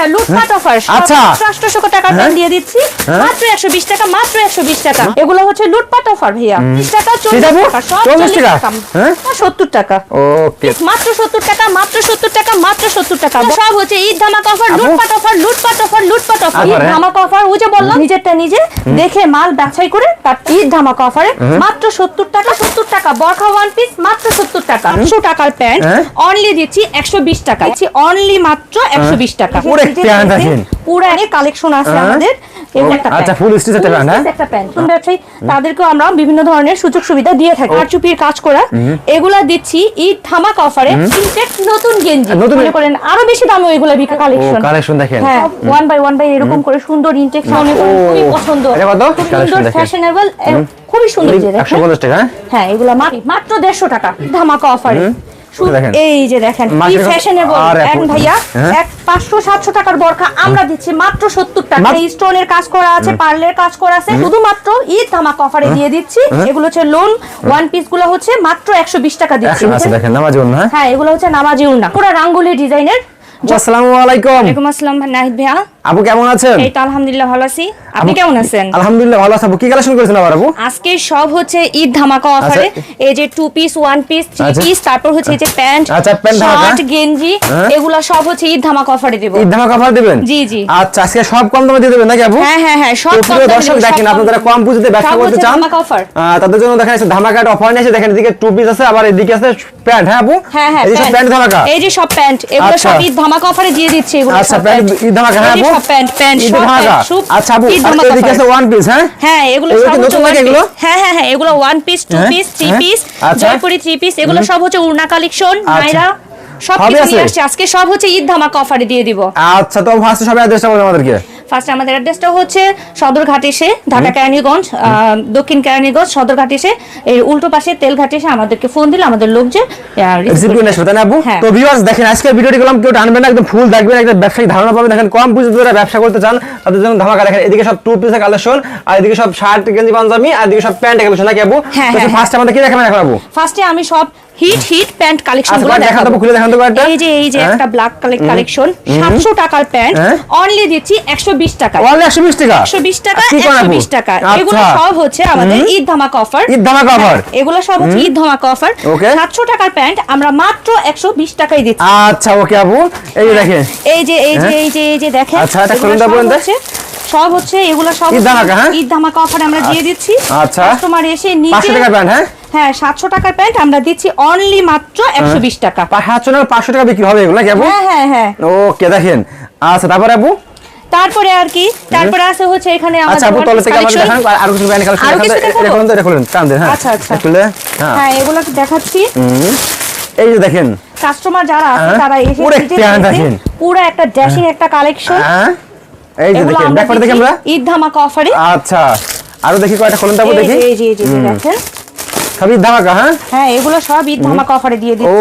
ভাইয়া লুটপাট অফার আচ্ছা। আটশোশো টাকার প্যান্ট দিয়ে দিচ্ছি? মাত্র একশো বিশ টাকা মাত্র একশো বিশ টাকা। এগুলো হচ্ছে লুটপাট অফার ভাইয়া। বিশ টাকা চল্লিশ সেটা বল? টাকা 40 টাকা? টাকা। হ্যাঁ? সত্তর টাকা। ওকে। মাত্র সত্তর টাকা মাত্র সত্তর টাকা মাত্র সত্তর টাকা। সব হচ্ছে ঈদ ধামাকা অফার লুটপাট অফার লুটপাট অফার লুটপাট অফার ঈদ হ্যাঁ? ধামাকা অফার ওই যে বললাম নিজেরটা নিজে দেখে মাল বাছাই করে তার ঈদ ধামাকা অফারে মাত্র সত্তর টাকা সত্তর টাকা বরখা ওয়ান পিস মাত্র সত্তর টাকা। আটশো টাকার প্যান্ট হ্যাঁ? অনলি দিচ্ছি একশো বিশ টাকা। দিচ্ছি অনলি মাত্র একশো বিশ টাকা। পুরো কালেকশন আছে হ্যাঁ? আমাদের। আচ্ছা, একটা প্যান্ট, হ্যাঁ? একটা প্যান্ট নতুন ব্যবসায়ী তাদেরকেও আমরা বিভিন্ন ধরনের সুযোগ সুবিধা দিয়ে থাকি। কারচুপির কাজ করা। এগুলা দিচ্ছি ঈদ ধামাক অফারে ইনটেক্স নতুন গেঞ্জি। মনে করেন আরও বেশি দামে এগুলা বিকা কালেকশন কালেকশন দেখেন। হ্যাঁ ওয়ান বাই ওয়ান বাই এরকম করে সুন্দর ইনটেক্স মনে খুবই পছন্দ? সুন্দর ফ্যাশনেবল খুবই সুন্দর যে দেখেন। পঞ্চাশ টাকা হ্যাঁ? হ্যাঁ এগুলা মাত্র দেড়শো টাকা ধামাকা অফারে। এই যে দেখেন কি ফ্যাশনেবল এখন- ভাইয়া হ্যাঁ? এক পাঁচশো সাতশো টাকার বরখা আমরা দিচ্ছি মাত্র সত্তর টাকা। মাত্র- এই স্টোনের কাজ করা আছে পার্লের কাজ করা আছে। শুধুমাত্র ঈদ ধামাকা অফারে দিয়ে দিচ্ছি। এগুলো হচ্ছে লোন ওয়ান পিসগুলো হচ্ছে মাত্র একশো বিশ টাকা দিচ্ছি। দেখেন। নামাজ জন্য হ্যাঁ? হ্যাঁ এগুলো হচ্ছে নামাজি উন্না পুরো রাঙ্গুলি ডিজাইনের আসসালামু আলাইকুম। ওয়ালাইকুম আসসালাম নাহিদ ভাইয়া। আপু কেমন আছেন? এই তো আলহামদুলিল্লাহ ভালো আছি। আপনি কেমন আছেন? আলহামদুলিল্লাহ ভালো আছে আপু। কি কালেকশন করেছেন আবার আপু? আজকে সব হচ্ছে ঈদ ধামাকা অফারে এই যে two piece one piece three আচ্ছা। পিস তারপর হচ্ছে এই যে প্যান্ট আচ্ছা, প্যান্ট ধামাকা। শার্ট গেঞ্জি হ্যাঁ। এগুলা সব হচ্ছে ঈদ ধামাকা অফারে দেব। ঈদ ধামাকা অফার দিবেন? জি, জি। আচ্ছা আজকে সব কম দামে দিয়ে দেবেন নাকি আপু? হ্যাঁ হ্যাঁ হ্যাঁ সব কম দামে দর্শক দেখেন আপনারা কম পুঁজিতে ব্যবসা করতে চান ধামাকা অফার তাদের জন্য দেখা যাচ্ছে ধামাকা অফার নিয়েছে দেখেন এদিকে টু পিস আছে আবার এদিকে আছে প্যান্ট হ্যাঁ আপু? হ্যাঁ হ্যাঁ এই যে সব প্যান্ট। ধামাকা। এই যে সব প্যান্ট এগুলো আচ্ছা। সব ঈদ ধামাকা অফারে দিয়ে দিচ্ছে এগুলো আচ্ছা প্যান্ট ঈদ ধামাকা হ্যাঁ আপু? প্যান্ট প্যান্ট আচ্ছা আপু এদিকে আছে ওয়ান পিস হ্যাঁ হ্যাঁ এগুলো এগুলো সব নতুন one এগুলো? হ্যাঁ হ্যাঁ হ্যাঁ এগুলো one piece two piece three. Piece আচ্ছা। জয়পুরি থ্রি পিস এগুলো সব হচ্ছে উড়না কালেকশন আচ্ছা। নাইরা সব কিছু নিয়ে আসছে আজকে সব হচ্ছে ঈদ ধামাকা অফারে দিয়ে দিব আচ্ছা তো ফার্স্টে সবাই অ্যাড্রেসটা আমাদেরকে ফার্স্ট আমাদের অ্যাড্রেসটা হচ্ছে সদরঘাট এসে ঢাকা কেরানীগঞ্জ দক্ষিণ কেরানীগঞ্জ সদরঘাট এসে এই উল্টো পাশে তেলঘাট এসে আমাদেরকে ফোন দিলে আমাদের লোক যে রিসিভ করে আসবে হ্যাঁ। তো ভিউয়ার্স দেখেন আজকের ভিডিওটি করলাম কেউ টানবেন না একদম ফুল দেখবেন একটা ব্যবসায়িক ধারণা পাবেন। দেখেন কম পুঁজিতে যারা ব্যবসা করতে চান তাদের জন্য ধামাকা। দেখেন এদিকে সব টু পিসের কালেকশন আর এদিকে সব শার্ট গেঞ্জি পাঞ্জাবি আর এদিকে সব প্যান্ট কালেকশন নাকি আপু হ্যাঁ, হ্যাঁ, ফার্স্ট আমাদের কি দেখাবেন এখন আপু ফার্স্টে আমি সব হিট হিট প্যান্ট কালেকশন আচ্ছা, গুলো কয়েকটা দেখান দেখাবো খুলে দেখান তো কয়েকটা। এই যে এই যে হ্যাঁ। একটা ব্ল্যাক কালেকশন সাতশো টাকার প্যান্ট হ্যাঁ। অনলি দিচ্ছি একশো বিশ টাকা অনলি একশো বিশ টাকা একশো বিশ টাকা কি করেন একশো আপু? বিশ টাকা আচ্ছা। এগুলো সব হচ্ছে আমাদের ঈদ ধামাকা অফার ঈদ ধামাকা offer? এগুলো সব হচ্ছে ঈদ ধামাকা অফার Okay. সাতশো টাকার প্যান্ট আমরা মাত্র একশো বিশ টাকায় দিচ্ছি আচ্ছা ওকে আপু এই যে দেখেন এই যে এই যে হ্যাঁ। এই যে এই যে দেখেন আচ্ছা, এটা এগুলো খুলুন তো সব হচ্ছে এগুলো সব ঈদ ধামাকা, হ্যাঁ? ঈদ ধামাকা অফার আমরা দিয়ে দিচ্ছি আচ্ছা। কাস্টমার এসে নিচে পাঁচশো টাকার প্যান্ট হ্যাঁ হ্যাঁ সাতশো টাকার প্যান্ট আমরা দিচ্ছি অনলি মাত্র একশো বিশ টাকা। সাতশো টাকা পাঁচশো টাকা বিক্রি হবে এগুলো হ্যাঁ হ্যাঁ হ্যাঁ। ওকে দেখেন। আচ্ছা তারপরে আপু? তারপরে আর কি? তারপরে আছে হচ্ছে এখানে আচ্ছা আপু তলে থেকে দেখান আর কিছু কালেকশন দেখান তো কান দেন হ্যাঁ। আচ্ছা, আচ্ছা। হ্যাঁ। হ্যাঁ দেখাচ্ছি। এই যে দেখেন। কাস্টমার যারা আছে হ্যাঁ, তারা এসে দেখেন। পুরো একটা ড্যাশিং একটা কালেকশন হ্যাঁ। এই যে দেখেন আমরা ব্যাকপার্টে দেখি আমরা। ঈদ ধামাকা অফারে আচ্ছা। আরও দেখি কয়টা খুলুন তো আপু এই দেখি। এই যে এই যে দেখেন। সবই ধামাকা হ্যাঁ? হ্যাঁ এগুলো সব ঈদ ধামাকা অফারে দিয়ে ও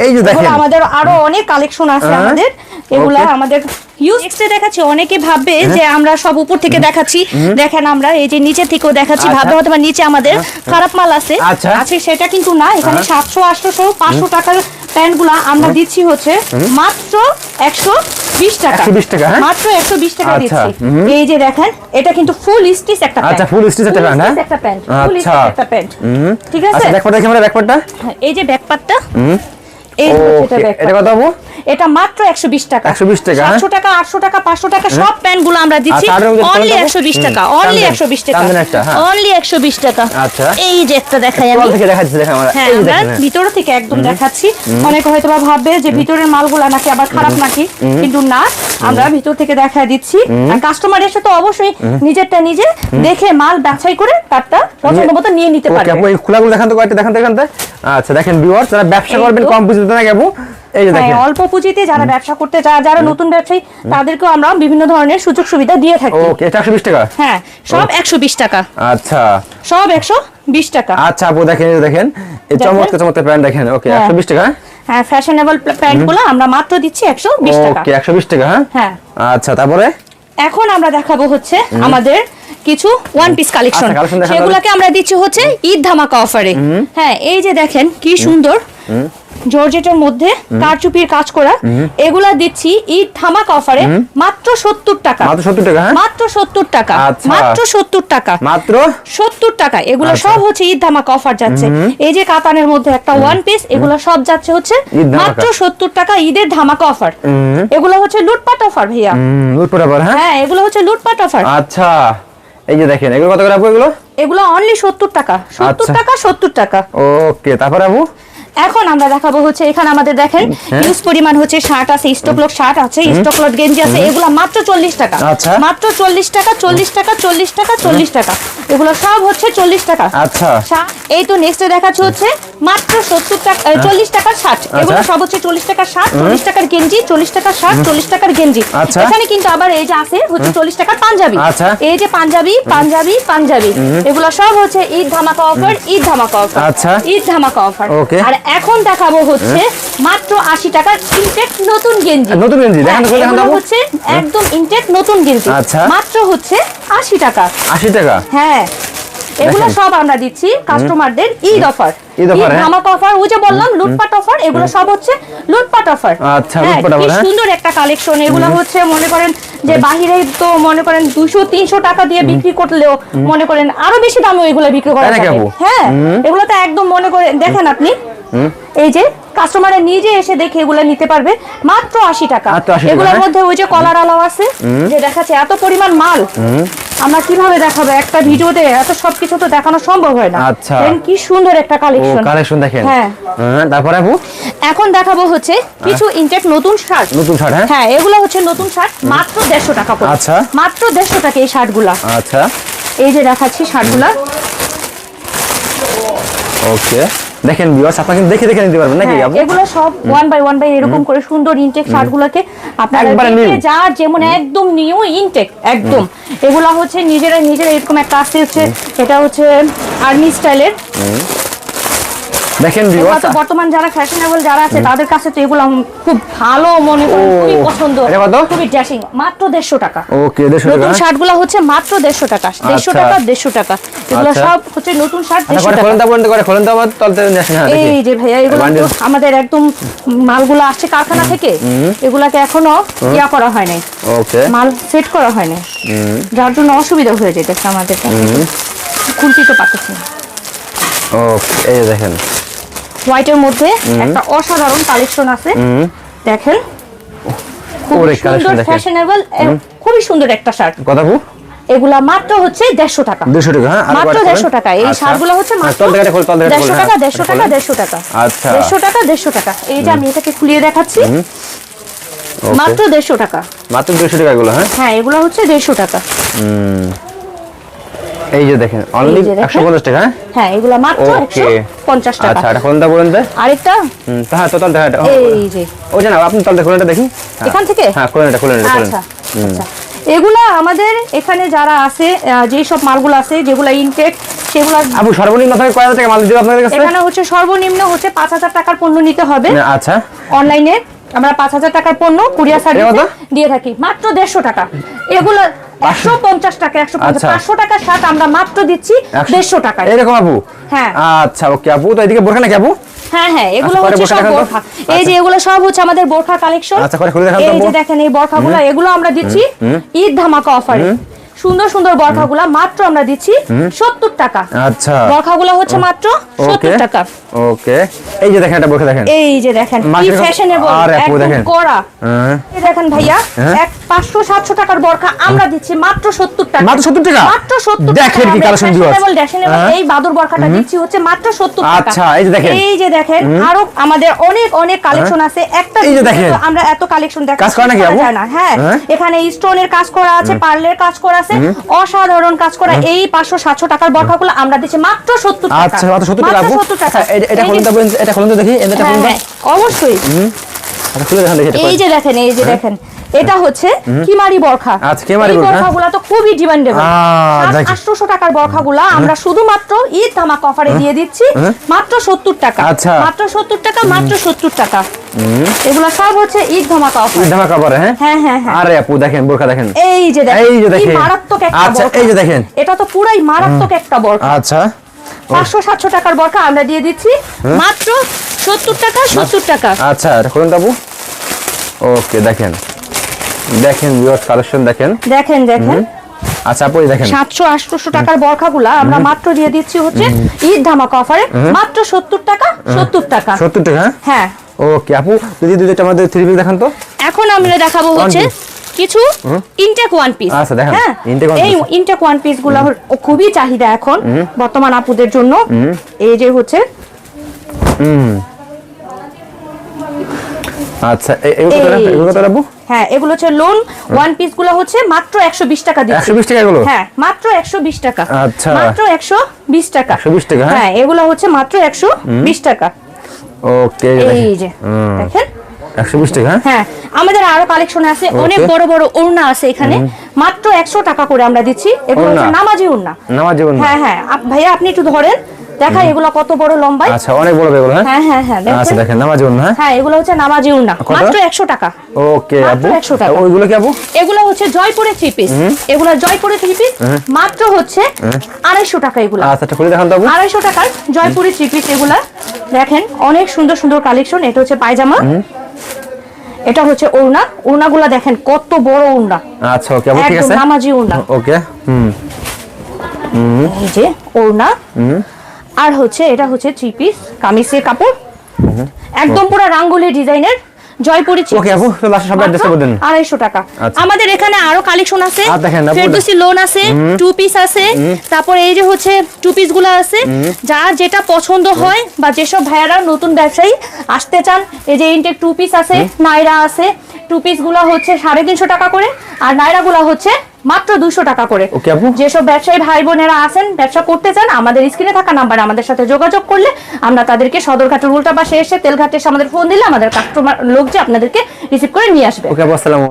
এই যে দেখেন। আমাদের আরও অনেক কালেকশন আছে হ্যাঁ। আমাদের। এগুলা. আমাদের ইউজ দেখাচ্ছি। অনেকে ভাববে যে আমরা সব উপর থেকে দেখাচ্ছি। দেখেন আমরা এই যে নিচে থেকেও দেখাচ্ছি। আচ্ছা। ভাববে হয়তো নিচে আমাদের খারাপ মাল আছে। আচ্ছা। আছে সেটা কিন্তু না। এখানে সাতশো আটশো পাঁচশো টাকার প্যান্টগুলা আমরা দিচ্ছি হচ্ছে মাত্র একশো বিশ টাকা। টাকা, হ্যাঁ? মাত্র একশো বিশ টাকা আচ্ছা, দিচ্ছি। এই যে দেখেন এটা কিন্তু ফুল স্টিচ একটা প্যান্ট। আচ্ছা, একটা প্যান্ট, হ্যাঁ? একটা প্যান্ট ফুল আচ্ছা। স্টিচ একটা প্যান্ট। হুম। ঠিক আছে? দেখি আমরা ব্যাকপার্টটা হ্যাঁ, এই যে এই এটা কত এটা মাত্র একশো বিশ টাকা। 120 টাকা, হ্যাঁ? সাতশো টাকা আটশো টাকা পাঁচশো টাকা সব প্যান্টগুলো আমরা দিচ্ছি। আচ্ছা, যদি অনলি কম একশো বিশ দেবো? টাকা অনলি টান দেন। একশো বিশ টাকা। হ্যাঁ। অনলি একশো বিশ টাকা। আচ্ছা। এই যে একটা দেখাই আমি। থেকে দেখাচ্ছি দেখেন আমরা। হ্যাঁ এই দেখেন হ্যাঁ। ভিতর থেকে একদম দেখাচ্ছি। অনেকে হয়তো বা ভাববে যে ভিতরের মালগুলা নাকি আবার খারাপ নাকি? কিন্তু না আমরা ভিতর থেকে দেখা দিচ্ছি। আর কাস্টমার এসে তো অবশ্যই নিজেরটা নিজে দেখে মাল বাছাই করে তারটা পছন্দ মতো নিয়ে নিতে পারবে। আপু এই খোলাগুলো দেখান তো কয়েকটা দেখান থেকে। আচ্ছা দেখেন ভিউয়ার্স যারা ব্যবসা করবেন। কম যে হ্যাঁ দেখেন অল্প পুঁজিতে যারা ব্যবসা করতে চায় যারা নতুন ব্যবসায়ী তাদেরকেও আমরা বিভিন্ন ধরনের সুযোগ সুবিধা দিয়ে থাকি। ওকে এটা একশো বিশ টাকা? হ্যাঁ সব একশো বিশ টাকা। আচ্ছা। সব একশো বিশ টাকা। আচ্ছা আপু দেখেন দেখেন। এই চমৎকার চমৎকার প্যান্ট দেখেন। ওকে হ্যাঁ। একশো বিশ টাকা? হ্যাঁ? হ্যাঁ ফ্যাশনেবল প্যান্টগুলো আমরা মাত্র দিচ্ছি একশো বিশ টাকা। ওকে একশো বিশ টাকা হ্যাঁ? হ্যাঁ। আচ্ছা তারপরে? এখন আমরা দেখাবো হচ্ছে আমাদের কিছু ওয়ান পিস কালেকশন সেগুলোকে আমরা দিচ্ছি হচ্ছে ঈদ ধামাকা অফারে হ্যাঁ এই যে দেখেন কি সুন্দর। জর্জেটের মধ্যে কারচুপির কাজ করা। এগুলা দিচ্ছি ঈদ ধামাক অফারে। মাত্র সত্তর টাকা। মাত্র সত্তর টাকা হ্যাঁ? মাত্র সত্তর টাকা। আচ্ছা। মাত্র সত্তর টাকা। মাত্র? সত্তর টাকা। এগুলো আচ্ছা। সব হচ্ছে ঈদ ধামাক অফার যাচ্ছে। এই যে কাতানের মধ্যে একটা ওয়ান পিস এগুলো সব যাচ্ছে হচ্ছে মাত্র সত্তর টাকা ঈদের ধামাকা অফার। এগুলো হচ্ছে লুটপাট অফার ভাইয়া। লুটপাট আবার হ্যাঁ? হ্যাঁ এগুলো হচ্ছে লুটপাট অফার। আচ্ছা। এই যে দেখেন এগুলো কত করে আপু এগুলো? এগুলো অনলি সত্তর টাকা। সত্তর আচ্ছা। টাকা সত্তর টাকা। ওকে তারপর আপু এখন আমরা দেখাবো হচ্ছে এখানে আমাদের দেখেন ইউজ হিউজ পরিমাণ হচ্ছে শার্ট আছে স্টক লট শার্ট আছে স্টক লট গেঞ্জি আছে এগুলো মাত্র চল্লিশ টাকা। আচ্ছা। মাত্র চল্লিশ টাকা চল্লিশ টাকা চল্লিশ টাকা চল্লিশ টাকা। এগুলো সব হচ্ছে চল্লিশ টাকা। আচ্ছা। এই তো নেক্সটে দেখাচ্ছে হচ্ছে মাত্র সত্তর টাকা চল্লিশ টাকার শার্ট। এগুলো সব হচ্ছে চল্লিশ টাকার শার্ট চল্লিশ টাকার গেঞ্জি চল্লিশ টাকার শার্ট চল্লিশ টাকার গেঞ্জি। আচ্ছা। এখানে কিন্তু আবার এই যে আছে হচ্ছে চল্লিশ টাকার পাঞ্জাবি। আচ্ছা। এই যে পাঞ্জাবি পাঞ্জাবি পাঞ্জাবি। এগুলো সব হচ্ছে ঈদ ধামাকা অফার ঈদ ধামাকা অফার। আচ্ছা। ঈদ ধামাকা অফার। আর এখন দেখাবো হচ্ছে মাত্র আশি টাকার ইনটেক নতুন গেঞ্জি। নতুন গেঞ্জি, হ্যাঁ। হচ্ছে একদম ইনটেক নতুন গেঞ্জি। আচ্ছা। মাত্র হচ্ছে আশি টাকা। আশি টাকা? হ্যাঁ। এগুলো সব আমরা দিচ্ছি কাস্টমারদের ঈদ অফার। হ্যাঁ। ধামাকা অফার ওই যে বললাম লুটপাট অফার এগুলো সব হচ্ছে লুটপাট অফার। আচ্ছা, লুটপাট অফার হ্যাঁ। সুন্দর একটা কালেকশন এগুলো হচ্ছে মনে করেন যে বাহিরে তো মনে করেন দুশো তিনশো টাকা দিয়ে বিক্রি করলেও মনে করেন আরও বেশি দামে এগুলো বিক্রি করা যাবে। হ্যাঁ এগুলো তো একদম মনে করেন দেখেন আপনি। এই যে কাস্টমারে নিজে এসে দেখে এগুলো নিতে পারবে মাত্র আশি টাকা। 80 টাকা, এগুলোর হ্যাঁ? মধ্যে ওই যে কলার আলাও আছে যে দেখাচ্ছে এত পরিমাণ মাল। আমরা কীভাবে দেখাবো? একটা ভিডিওতে এত সবকিছু তো দেখানো সম্ভব হয় না। আচ্ছা। কি সুন্দর একটা কালেকশন কালেকশন দেখেন। হ্যাঁ। হ্যাঁ তারপর আপু? এখন দেখাবো হচ্ছে কিছু ইনটেক নতুন শার্ট নতুন শার্ট হ্যাঁ? হ্যাঁ এগুলো হচ্ছে নতুন শার্ট মাত্র দেড়শো টাকা করে। আচ্ছা। মাত্র দেড়শো টাকা এই শার্টগুলা আচ্ছা। এই যে দেখাচ্ছি শার্টগুলা ওকে। দেখেন ভিউয়ার্স আপনারা কিন্তু দেখে দেখে নিতে পারবেন নাকি হ্যাঁ, আপু? এগুলো সব ওয়ান বাই ওয়ান বাই এরকম করে সুন্দর ইনটেক শার্টগুলোকে আপনারা দেখে যা যেমন একদম নিউ ইনটেক একদম। এগুলো হচ্ছে নিজেরা নিজেরা এরকম একটা আসছে হচ্ছে এটা হচ্ছে আর্মি স্টাইলের দেখেন ভিউয়ার্স বর্তমান যারা ফ্যাশনেবল যারা আছে তাদের কাছে তো এগুলো খুব ভালো মনে করেন ও, খুবই পছন্দ? খুবই ড্যাশিং মাত্র দেড়শো টাকা। ওকে দেড়শো টাকা। নতুন শার্টগুলো হচ্ছে মাত্র দেড়শো টাকা। দেড়শো আচ্ছা। টাকা দেড়শো টাকা। এগুলো আচ্ছা। সব হচ্ছে নতুন শার্ট আচ্ছা দেড়শো করে টাকা। খোলেন তারপর করে খোলেন তারপর তলতে হ্যাঁ এই যে ভাইয়া এগুলো আমাদের একদম মালগুলো আসছে কারখানা থেকে। এগুলাকে এখনও ইয়া করা হয় নাই। ওকে। মাল সেট করা হয় নাই। যার জন্য অসুবিধা হয়ে যেতেছে আমাদের। খুলতে তো পারতেছি না। ওকে এই দেখেন। হোয়াইটের মধ্যে একটা অসাধারণ কালেকশন আছে। দেখেন। ওরে, সুন্দর দেখেন। ফ্যাশনেবল খুবই সুন্দর একটা শার্ট। কত আপু এগুলা মাত্র হচ্ছে দেড়শো টাকা। দেড়শো টাকা হ্যাঁ মাত্র কয়টা দেড়শো খোলেন? টাকা। এই আচ্ছা। শার্টগুলো হচ্ছে হ্যাঁ, মাত্র টাকা হ্যাঁ, দেড়শো এটা টাকা খোলেন। দেড়শো টাকা। আচ্ছা। টাকা দেড়শো টাকা। এই যে আমি এটাকে খুলিয়ে দেখাচ্ছি। মাত্র দেড়শো টাকা। মাত্র দেড়শো টাকা এগুলো হ্যাঁ? হ্যাঁ এগুলো হচ্ছে দেড়শো টাকা। এই যে দেখেন অনলি এই যে দেখেন। একশো পঞ্চাশ টাকা হ্যাঁ? হ্যাঁ এগুলো মাত্র একশো ওকে পঞ্চাশ টাকা। আচ্ছা এটা বলেন তো আরেকটা? হুম, হ্যাঁ তো দেখা এই যে। ও জানা আপনি দেখুন দেখি। হ্যাঁ। এখান থেকে? হ্যাঁ আচ্ছা আচ্ছা। এগুলা আমাদের এখানে যারা আছে যেই সব মালগুলো আছে যেগুলো ইনটেক সেগুলো আপু সর্বনিম্ন থেকে কয় টাকা মাল দিতে হবে আপনাদের কাছে এখানে হচ্ছে সর্বনিম্ন হচ্ছে পাঁচ হাজার টাকার পণ্য নিতে হবে। আচ্ছা। অনলাইনে আমরা পাঁচ হাজার টাকার পণ্য কুরিয়ার? সার্ভিসে দিয়ে থাকি। মাত্র দেড়শো টাকা। এগুলো একশো পঞ্চাশ টাকা একশো আচ্ছা। পাঁচশো টাকার শার্ট আমরা মাত্র দিচ্ছি দেড়শো টাকায়। এরকম আপু? হ্যাঁ। আচ্ছা ওকে আপু তো এদিকে বোরখা নাকি আপু? হ্যাঁ হ্যাঁ এগুলো আচ্ছা, হচ্ছে সব বোরখা। এই যে এগুলো সব হচ্ছে আমাদের বোরখা কালেকশন। আচ্ছা, করে খুলে দেখান এই যে দেখেন এই বোরখাগুলো এগুলো আমরা দিচ্ছি ঈদ ধামাকা অফারে সুন্দর সুন্দর বোরখাগুলো মাত্র আমরা দিচ্ছি সত্তর টাকা। আচ্ছা। বোরখাগুলো হচ্ছে মাত্র সত্তর টাকা। ওকে এই যে দেখেন এটা বোরখা দেখেন এই যে দেখেন কি একদম দেখেন। কড়া হ্যাঁ। এই দেখেন ভাইয়া হ্যাঁ। এক পাঁচশো সাতশো টাকার বরখা আমরা দিচ্ছি মাত্র সত্তর টাকা মাত্র 70 টাকা? মাত্র সত্তর দেখেন কি collection viewers। হ্যাঁ। এই বাদুর বরখাটা দিচ্ছি হচ্ছে মাত্র সত্তর টাকা আচ্ছা, এই যে দেখেন। এই যে দেখেন আরও আমাদের অনেক অনেক কালেকশন আছে একটা এই যে দেখেন। আমরা এত কালেকশন দেখা কাজ করে নাকি আপু? না হ্যাঁ হ্যাঁ। এখানে স্টোনের কাজ করা আছে পার্লের কাজ করা আছে অসাধারণ কাজ করা এই পাঁচশো সাতশো টাকার বরখাগুলো আমরা দিচ্ছি মাত্র সত্তর টাকা আচ্ছা মাত্র সত্তর টাকা আপু এটা- এটা বলেন এটা খুলুন দেখি এটা হ্যাঁ, খুলুন তো হ্যাঁ, অবশ্যই। আচ্ছা খুলে দেখান দেখি এই যে দেখেন এই যে দেখেন এটা হচ্ছে কিমারি বরখা। আচ্ছা, কিমারি বরখা। বরখাগুলো তো খুবই ডিমান্ডেবল আহ, দেখি। আটশোশো টাকার বরখাগুলা আমরা শুধুমাত্র ঈদ ধামাক অফারে দিয়ে দিচ্ছি মাত্র সত্তর টাকা। আচ্ছা। মাত্র সত্তর টাকা মাত্র সত্তর টাকা। এগুলো সব হচ্ছে ঈদ ধামাকা অফার ধামাকা পরে হ্যাঁ? হ্যাঁ হ্যাঁ হ্যাঁ। আরে আপু দেখেন বোরখা দেখেন। এই যে দেখেন এই যে কি দেখেন। মারাত্মক একটা আচ্ছা, এই যে দেখেন। এটা তো পুরাই মারাত্মক একটা বরখা। আচ্ছা। পাঁচশো সাতশো টাকার বরকা আমরা দিয়ে দিচ্ছি। মাত্র সত্তর টাকা সত্তর টাকা। আচ্ছা খুলুন আপু ওকে দেখেন। দেখেন ভিউয়ার্স কালেকশন দেখেন। দেখেন দেখেন। আচ্ছা আপু দেখেন। সাতশো আটশোশো টাকার বরখাগুলা আমরা মাত্র দিয়ে দিচ্ছি হচ্ছে ঈদ ধামাকা অফারে। মাত্র সত্তর টাকা সত্তর টাকা। সত্তর টাকা? হ্যাঁ। হ্যাঁ ওকে আপু যদি দুইটা আমাদের থ্রি পিস দেখান তো। এখন আমরা দেখাবো হচ্ছে। কিছু ইনটেক ওয়ান পিস আচ্ছা, দেখান। হ্যাঁ এই ইনটেক ওয়ান পিসগুলো খুবই চাহিদা এখন বর্তমান আপুদের জন্য। এই যে হচ্ছে আচ্ছা এগুলো কত যে। হ্যাঁ এগুলো হচ্ছে লোন ওয়ান পিসগুলো হচ্ছে মাত্র একশো বিশ টাকা দিচ্ছি। 120 টাকা এগুলো? হ্যাঁ মাত্র একশো বিশ টাকা। আচ্ছা। মাত্র একশো বিশ টাকা। 120 টাকা, হ্যাঁ? হ্যাঁ এগুলো হচ্ছে মাত্র একশো বিশ টাকা। ওকে এই যে দেখেন। একশো বিশ টাকা হ্যাঁ? হ্যাঁ আমাদের আরও কালেকশন আছে অনেক বড় বড় ওড়না আছে এখানে। মাত্র একশো টাকা করে আমরা দিচ্ছি। এগুলো নামাজি ওড়না? নামাজি ওড়না? হ্যাঁ হ্যাঁ। ভাইয়া আপনি একটু ধরেন। দেখাই এগুলো কত বড় লম্বাই? আচ্ছা অনেক বড় বেগুলো হ্যাঁ? হ্যাঁ হ্যাঁ হ্যাঁ আচ্ছা দেখেন নামাজ জীবন হ্যাঁ? হ্যাঁ এগুলো হচ্ছে নামাজি উন্না মাত্র একশো টাকা। ওকে আপু 100 টাকা। ওইগুলো কি আপু এগুলো হচ্ছে থ্রি পিস এগুলো থ্রি পিস মাত্র হচ্ছে আড়াইশো টাকা এগুলো। আচ্ছা একটা খুলে দেখান তো আপু আড়াইশো টাকার জয়পুরি থ্রি পিস এগুলা। দেখেন অনেক সুন্দর সুন্দর কালেকশন এটা হচ্ছে পায়জামা। এটা হচ্ছে ওড়না। ওড়নাগুলা দেখেন কত বড় ওড়না। আচ্ছা ওকে আপু ঠিক আছে? নামাজি ওড়না। ওকে হুম। হুম। এই যে ওড়না। আর হচ্ছে এটা হচ্ছে থ্রি পিস কামিজের কাপড়। একদম পুরো রাঙ্গুলি ডিজাইনের জয়পুরি ওকে আপু তো লাস্ট সব অ্যাড্রেস করে দেন। আড়াইশো টাকা। আচ্ছা। আমাদের এখানে আরও কালেকশন আছে। আর দেখেন না, ফেরদৌসি লোন আছে টু পিস আছে। তারপরে এই যে হচ্ছে টু পিসগুলো আছে। যার যেটা পছন্দ হয় বা যেসব ভাইয়ারা নতুন ব্যবসায়ী আসতে চান এই যে ইনটেক টু পিস আছে নাইরা আছে। টু পিসগুলো হচ্ছে সাড়ে তিনশো টাকা করে। আর নাইরা গুলো হচ্ছে মাত্র দুশো টাকা করে। যেসব ব্যবসায়ী ভাই বোনেরা আছেন ব্যবসা করতে চান আমাদের স্ক্রিনে থাকা নাম্বারে আমাদের সাথে যোগাযোগ করলে আমরা তাদেরকে সদরঘাটের উল্টা পাশে এসে তেলঘাটে এসে আমাদের ফোন দিলে আমাদের কাস্টমার লোক যে আপনাদেরকে রিসিভ করে নিয়ে আসবে।